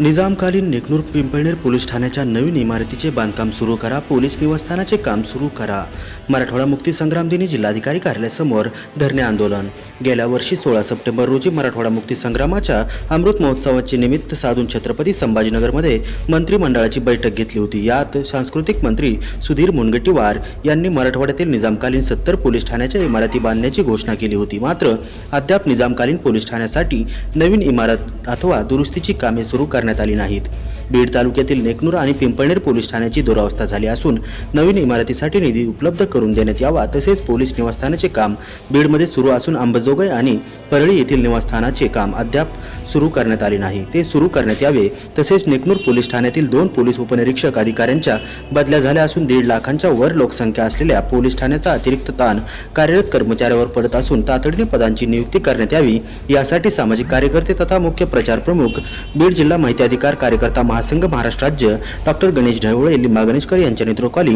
निजामकालीन Neknoor Pimpalner police ठाण्याच्या नवीन इमारतीचे बांधकाम सुरू करा पोलीस निवासस्थानाचे काम सुरू करा. मराठवाडा मुक्ती संग्राम दिनी जिल्हाधिकारी कार्यालयासमोर धरणे आंदोलन. गेल्या वर्षी सोळा सप्टेंबर रोजी मराठवाडा मुक्ती संग्रामाच्या अमृत महोत्सवाचे निमित्त साधून छत्रपती संभाजीनगरमध्ये मंत्रिमंडळाची बैठक घेतली होती. यात सांस्कृतिक मंत्री सुधीर मुनगटीवार यांनी मराठवाड्यातील निजामकालीन सत्तर पोलीस ठाण्याच्या इमारती बांधण्याची घोषणा केली होती. मात्र अद्याप निजामकालीन पोलीस ठाण्यासाठी नवीन इमारत अथवा दुरुस्तीची कामे सुरू करण्यात आली नाहीत. बीड तालुक्यातील नेकनूर आणि पिंपळनेर पोलीस ठाण्याची दुरावस्था झाली असून नवीन इमारतीसाठी निधी उपलब्ध करून देण्यात यावा तसेच पोलीस निवासस्थानाचे काम बीडमध्ये सुरू असून आंबजोगाई आणि परळी येथील निवासस्थानाचे काम अद्याप सुरू करण्यात आले नाही. ते सुरू करण्यात यावे तसेच नेकनूर पोलीस ठाण्यातील दोन पोलीस उपनिरीक्षक अधिकाऱ्यांच्या बदल्या झाल्या असून दीड लाखांच्या वर लोकसंख्या असलेल्या पोलीस ठाण्याचा अतिरिक्त ताण कार्यरत कर्मचाऱ्यावर पडत असून तातडीने पदांची नियुक्ती करण्यात यावी यासाठी सामाजिक कार्यकर्ते तथा मुख्य प्रचार प्रमुख बीड जिल्हा माहिती अधिकार कार्यकर्ता महासंघ महाराष्ट्र राज्य डॉक्टर गणेश ढवळे लिंबा गणेशकर यांच्या नेतृत्वाखाली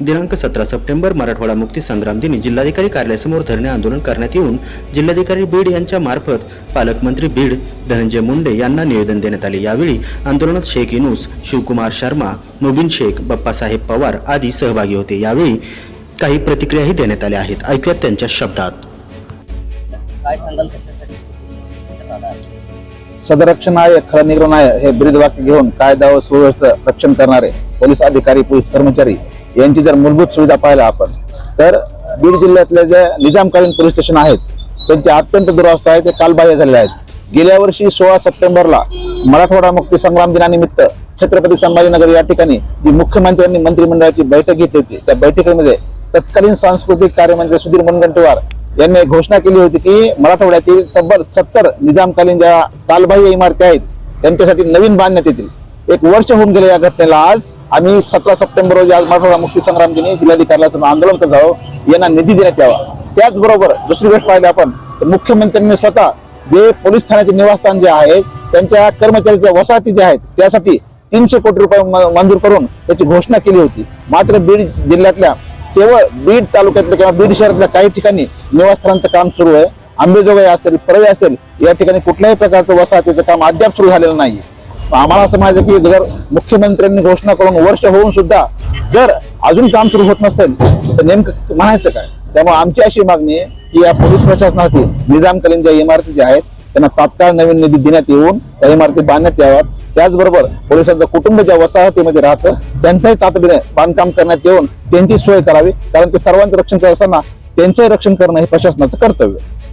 दिनांक सतरा सप्टेंबर मराठवाडा मुक्ती संग्राम दिनी जिल्हाधिकारी कार्यालयासमोर धरणे आंदोलन करण्यात येऊन जिल्हाधिकारी बीड यांच्या मार्फत पालकमंत्री बीड धनंजय मुंडे यांना निवेदन देण्यात आले. यावेळी आंदोलनात शेख इनूस शिवकुमार शर्मा मुबीन शेख बाप्पासाहेब पवार आदी सहभागी होते. यावेळी काही प्रतिक्रियाही देण्यात आल्या आहेत. ऐकूयात त्यांच्या शब्दात. काय सांगाल आला आहे? सदरक्षण आहे खरं निग्रहण आहे हे ब्रीदवाक्य घेऊन कायदा व सुव्यवस्था रक्षण करणारे पोलीस अधिकारी पोलीस कर्मचारी यांची जर मूलभूत सुविधा पाहिला आपण तर बीड जिल्ह्यातल्या ज्या निजामकालीन पोलीस स्टेशन आहेत त्यांची अत्यंत दुरावस्था आहे ते कालबाह्य झालेले आहेत गेल्या वर्षी सोळा सप्टेंबरला मराठवाडा मुक्ती संग्राम दिनानिमित्त छत्रपती संभाजीनगर या ठिकाणी जी मुख्यमंत्र्यांनी मंत्रिमंडळाची बैठक घेतली होती त्या बैठकीमध्ये तत्कालीन सांस्कृतिक कार्यमंत्री सुधीर मुनगंटीवार यांनी घोषणा केली होती की मराठवाड्यातील तब्बल सत्तर निजामकालीन ज्या कालबाह्य इमारती आहेत त्यांच्यासाठी नवीन बांधण्यात येतील. एक वर्ष होऊन गेले या घटनेला आज. आम्ही सतरा सप्टेंबर रोजी आज मराठवाडा मुक्ती संग्राम दिनी जिल्हाधिकाऱ्याला आंदोलन करत आहोत. यांना निधी देण्यात यावा. त्याचबरोबर दुसरी गोष्ट पाहिली आपण तर मुख्यमंत्र्यांनी स्वतः जे पोलीस ठाण्याचे निवासस्थान जे आहेत त्यांच्या कर्मचाऱ्याच्या वसाहती ज्या आहेत त्यासाठी तीनशे कोटी रुपये मंजूर करून त्याची घोषणा केली होती. मात्र बीड जिल्ह्यातल्या केवळ बीड तालुक्यातल्या किंवा बीड शहरातल्या काही ठिकाणी निवासस्थानांचं काम सुरू आहे. आंबेजोगाई असेल परळी असेल या ठिकाणी कुठल्याही प्रकारचं वसाहतीचं काम अद्याप सुरू झालेलं नाही. आम्हाला असं म्हणायचं की जर मुख्यमंत्र्यांनी घोषणा करून वर्ष होऊन सुद्धा जर अजून काम सुरू होत नसेल तर नेमकं म्हणायचं काय? त्यामुळे आमची अशी मागणी आहे की या पोलीस प्रशासनाची निजामकालीन ज्या इमारती ज्या आहेत त्यांना तात्काळ नवीन निधी देण्यात येऊन त्या इमारती बांधण्यात याव्यात त्याचबरोबर पोलिसांचं कुटुंब ज्या वसाहतीमध्ये राहतं त्यांचंही तातडीने बांधकाम करण्यात येऊन त्यांची सोय करावी कारण ते सर्वांचं रक्षण करत असताना त्यांचंही रक्षण करणं हे प्रशासनाचं कर्तव्य आहे.